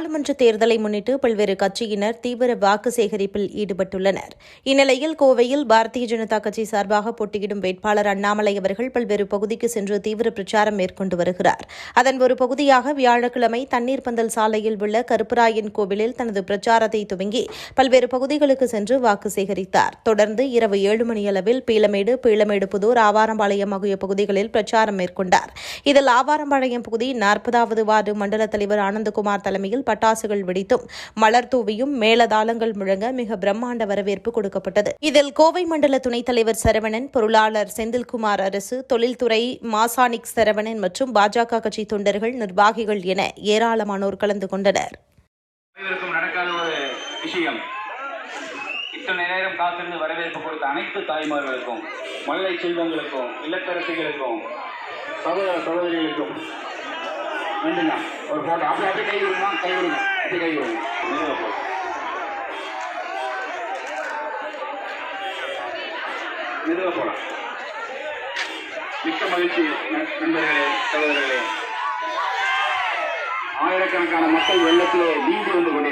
நாடாளுமன்ற தேர்தலை முன்னிட்டு பல்வேறு கட்சியினர் தீவிர வாக்கு சேகரிப்பில் ஈடுபட்டுள்ளனர். இந்நிலையில் கோவையில் பாரதிய ஜனதா கட்சி சார்பாக போட்டியிடும் வேட்பாளர் அண்ணாமலை அவர்கள் பல்வேறு பகுதிக்கு சென்று தீவிர பிரச்சாரம் மேற்கொண்டு வருகிறார். அதன் ஒரு பகுதியாக வியாழக்கிழமை தண்ணீர் பந்தல் சாலையில் உள்ள கருப்பராயன் கோவிலில் தனது பிரச்சாரத்தை துவங்கி பல்வேறு பகுதிகளுக்கு சென்று வாக்கு சேகரித்தார். தொடர்ந்து இரவு ஏழு மணியளவில் பீளமேடு பீளமேடு புதூர் ஆவாரம்பாளையம் ஆகிய பகுதிகளில் பிரச்சாரம் மேற்கொண்டார். இதில் ஆவாரம்பாளையம் பகுதி நாற்பதாவது வார்டு மண்டல தலைவர் ஆனந்தகுமார் தலைமையில் பட்டாசுகள் வெடித்தும் மலர் தூவியும் மேலதாளங்கள் முழங்க மிக பிரம்மாண்ட வரவேற்பு கொடுக்கப்பட்டது. இதில் கோவை மண்டல துணைத் தலைவர் சரவணன் பொருளாளர் செந்தில்குமார் அரசு தொழில்துறை மாசானிக் சரவணன் மற்றும் பாஜக கட்சி தொண்டர்கள் நிர்வாகிகள் என ஏராளமானோர் கலந்து கொண்டனர். இத்தனை நேரம் காத்திருந்து வரவேற்பு கொடுத்த அனைத்து தாய்மார்களுக்கும் மல்லை செல்வங்களுக்கும் இல்லத்தரசிகளுக்கும் சகோதர சகோதரிகளுக்கும் வேண்டுங்க ஒரு போட்டோ அப்படி அப்படியே கை விடுமா கை விடுங்க அப்படி கை விடுங்க. மெதுவாக போகலாம் மிக்க மகிழ்ச்சி நண்பர்களே சகோதரர்களே. ஆயிரக்கணக்கான மக்கள் வெள்ளத்திலே நீந்தி வந்து கொண்டே